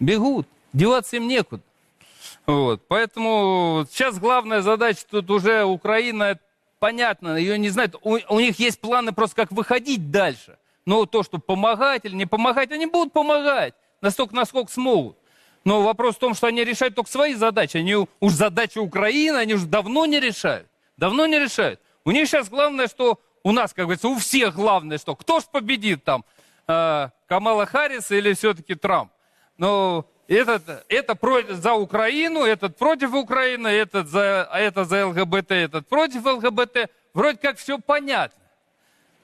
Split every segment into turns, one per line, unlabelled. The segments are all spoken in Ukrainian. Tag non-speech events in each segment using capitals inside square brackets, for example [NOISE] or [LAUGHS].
Бегут. Деваться им некуда. Вот. Поэтому сейчас главная задача тут уже Украина, понятно, ее не знают. У, у них есть планы просто как выходить дальше. Но то, что помогать или не помогать, они будут помогать. Настолько, насколько смогут. Но вопрос в том, что они решают только свои задачи. Они уж задачи Украины, они уже давно не решают. Давно не решают. У них сейчас главное, что у нас, как говорится, у всех главное, что кто ж победит там, э, Камала Харрис или все-таки Трамп. Но этот, это про- за Украину, этот против Украины, этот за, а это за ЛГБТ, этот против ЛГБТ. Вроде как все понятно.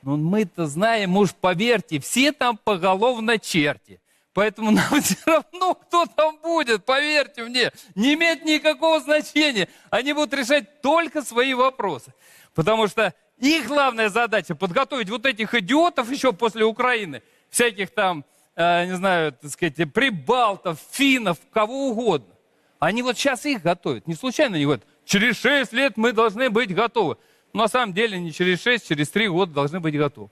Но мы-то знаем, уж поверьте, все там поголовно черти. Поэтому нам [LAUGHS] все равно, кто там будет, поверьте мне, не имеет никакого значения. Они будут решать только свои вопросы. Потому что их главная задача подготовить вот этих идиотов еще после Украины, всяких там, не знаю, так сказать, прибалтов, финнов, кого угодно. Они вот сейчас их готовят. Не случайно они говорят, через 6 лет мы должны быть готовы. Но на самом деле не через 6, через 3 года должны быть готовы.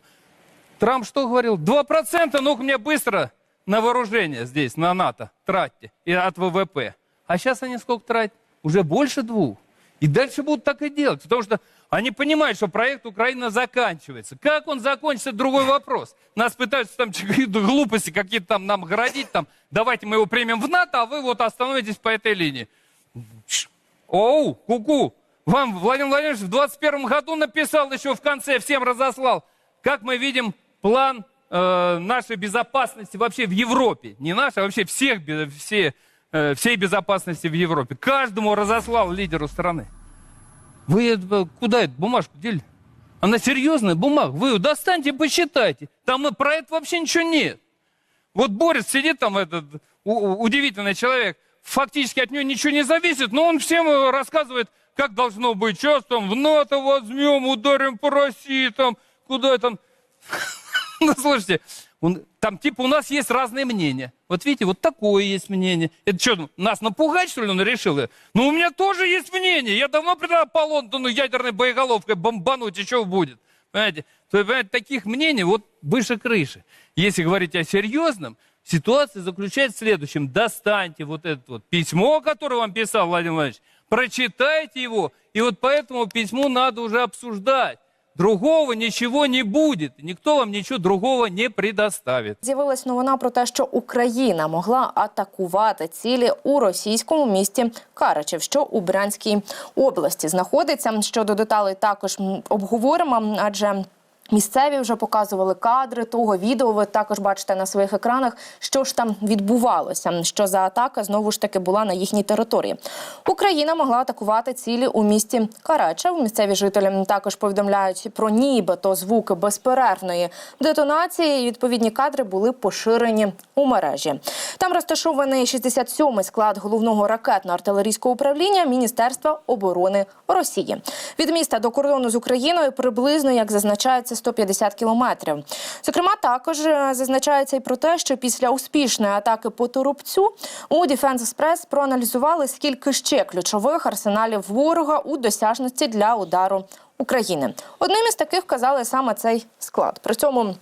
Трамп что говорил? 2% ну-ка мне быстро на вооружение здесь, на НАТО, тратьте и от ВВП. А сейчас они сколько тратят? Уже больше двух. И дальше будут так и делать, потому что они понимают, что проект Украина заканчивается. Как он закончится, другой вопрос. Нас пытаются там глупости какие-то там нам городить, там, давайте мы его примем в НАТО, а вы вот остановитесь по этой линии. Оу, ку-ку, вам Владимир Владимирович в 21 году написал еще в конце, всем разослал. Как мы видим план э, нашей безопасности вообще в Европе. Не нашей, а вообще всех, все, э, всей безопасности в Европе. Каждому разослал лидеру страны. Вы это, куда эту бумажку дели? Она серьезная бумага. Вы ее достаньте посчитайте. Там и про это вообще ничего нет. Вот Борис сидит там, этот удивительный человек, фактически от него ничего не зависит, но он всем э, рассказывает, как должно быть. Сейчас там в НАТО возьмем, ударим по России, там, куда там. [LAUGHS] Ну, слушайте, там типа у нас есть разные мнения. Вот видите, вот такое есть мнение. Это что, нас напугать, что ли, он решил? Ну, у меня тоже есть мнение. Я давно предлагал по Лондону ядерной боеголовкой бомбануть, и что будет? Понимаете? То есть, понимаете, таких мнений вот выше крыши. Если говорить о серьезном, ситуация заключается в следующем. Достаньте вот это вот письмо, которое вам писал Владимир Владимирович, прочитайте его, и вот по этому письму надо уже обсуждать. Другого нічого не буде. Ніхто вам нічого другого не предоставить.
З'явилась новина про те, що Україна могла атакувати цілі у російському місті Карачев, що у Брянській області знаходиться. Щодо деталей також обговоримо, адже. Місцеві вже показували кадри того відео. Ви також бачите на своїх екранах, що ж там відбувалося. Що за атака знову ж таки була на їхній території. Україна могла атакувати цілі у місті Карачев. Місцеві жителі також повідомляють про нібито звуки безперервної детонації. І Відповідні кадри були поширені у мережі. Там розташований 67-й склад головного ракетно-артилерійського управління Міністерства оборони Росії. Від міста до кордону з Україною приблизно, як зазначається, 150 кілометрів. Зокрема, також е, зазначається і про те, що після успішної атаки по Торопцю у Defense Express проаналізували, скільки ще ключових арсеналів ворога у досяжності для удару України. Одним із таких вказали саме цей склад. При цьому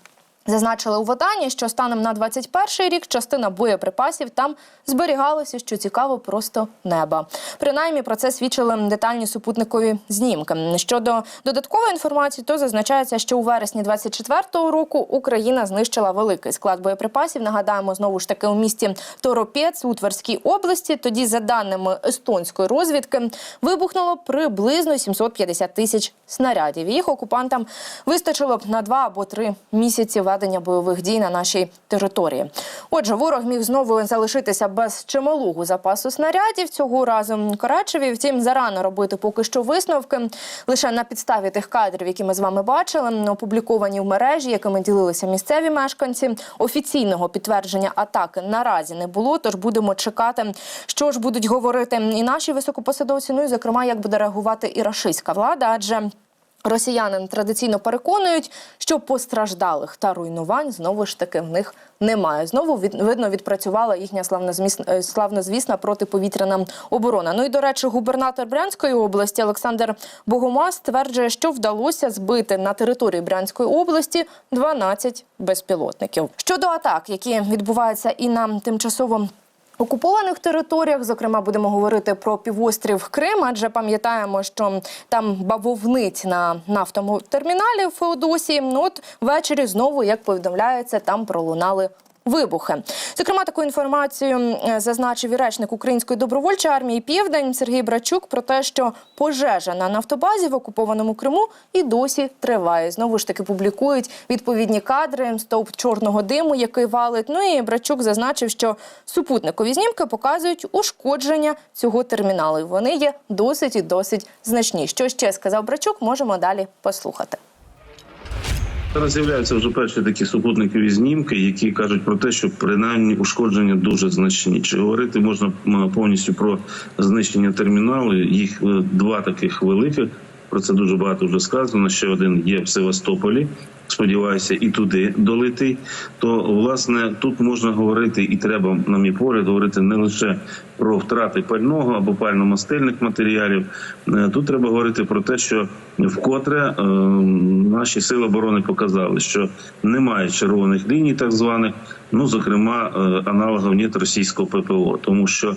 Зазначили у виданні, що станом на 21 рік частина боєприпасів там зберігалася, що цікаво, просто неба. Принаймні про це свідчили детальні супутникові знімки. Щодо додаткової інформації, то зазначається, що у вересні 24-го року Україна знищила великий склад боєприпасів. Нагадаємо, знову ж таки у місті Торопець у Тверській області. Тоді, за даними естонської розвідки, вибухнуло приблизно 750 тисяч снарядів. Їх окупантам вистачило б на два або три місяці ведення бойових дій на нашій території. Отже, ворог міг знову залишитися без чималого запасу снарядів цього разу Карачеві. Втім, зарано робити поки що висновки лише на підставі тих кадрів, які ми з вами бачили, опубліковані в мережі, якими ділилися місцеві мешканці. Офіційного підтвердження атаки наразі не було. Тож будемо чекати, що ж будуть говорити і наші високопосадовці. Ну і зокрема, як буде реагувати і рашистська влада, адже. Росіяни традиційно переконують, що постраждалих та руйнувань знову ж таки в них немає. Знову від, видно відпрацювала їхня славнозміс- е, славнозвісна протиповітряна оборона. Ну і до речі, губернатор Брянської області Олександр Богомаз стверджує, що вдалося збити на території Брянської області 12 безпілотників. Щодо атак, які відбуваються і на тимчасово окупованих територіях. Зокрема, будемо говорити про півострів Крим, адже пам'ятаємо, що там бавовнить на нафтому терміналі в Феодосії. Ну, от ввечері знову, як повідомляється, там пролунали. Вибухи, зокрема, таку інформацію е, зазначив і речник Української добровольчої армії Південь Сергій Брачук про те, що пожежа на нафтобазі в окупованому Криму і досі триває. Знову ж таки публікують відповідні кадри, стовп чорного диму, який валить. Ну і Брачук зазначив, що супутникові знімки показують ушкодження цього терміналу. Вони є досить і досить значні. Що ще сказав Брачук, можемо далі послухати.
Зараз з'являються вже перші такі супутникові знімки, які кажуть про те, що принаймні ушкодження дуже значні. Чи говорити можна повністю про знищення терміналу? Їх е, два таких великих. Про це дуже багато вже сказано. Ще один є в Севастополі. Сподіваюся, і туди долетить. То власне тут можна говорити, і треба, на мій погляд, говорити не лише про втрати пального або пально-мастильних матеріалів. Е, Тут треба говорити про те, що вкотре е, наші сили оборони показали, що немає червоних ліній, так званих, ну зокрема е, аналогів нет російського ППО, тому що е,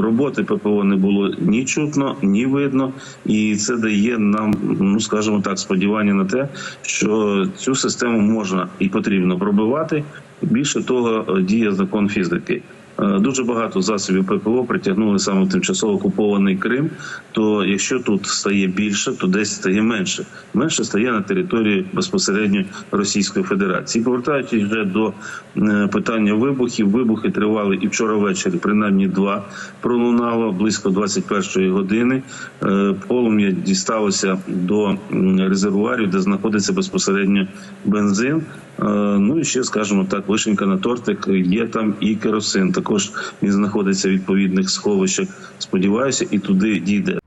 роботи ППО не було ні чутно, ні видно, і це дає нам, ну скажімо так, сподівання на те, що цю систему можна і потрібно пробивати. Більше того, е, діє закон фізики. Е, Дуже багато засобів ППО притягнули саме в тимчасово окупований Крим. То якщо тут стає більше, то десь стає менше. Менше стає на території безпосередньо Російської Федерації. Повертаючись вже до е, питання вибухів, вибухи тривали і вчора ввечері, принаймні два пролунало близько 21-ї години. Е, Полум'я дісталося до резервуарів, де знаходиться безпосередньо бензин. Е, Ну і ще скажімо так, вишенька на тортик є там і керосин. Також він знаходиться в відповідних сховищах. Сподіваюся, і туди дійде.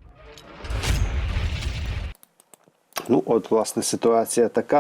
Ну, от, власне, ситуація така.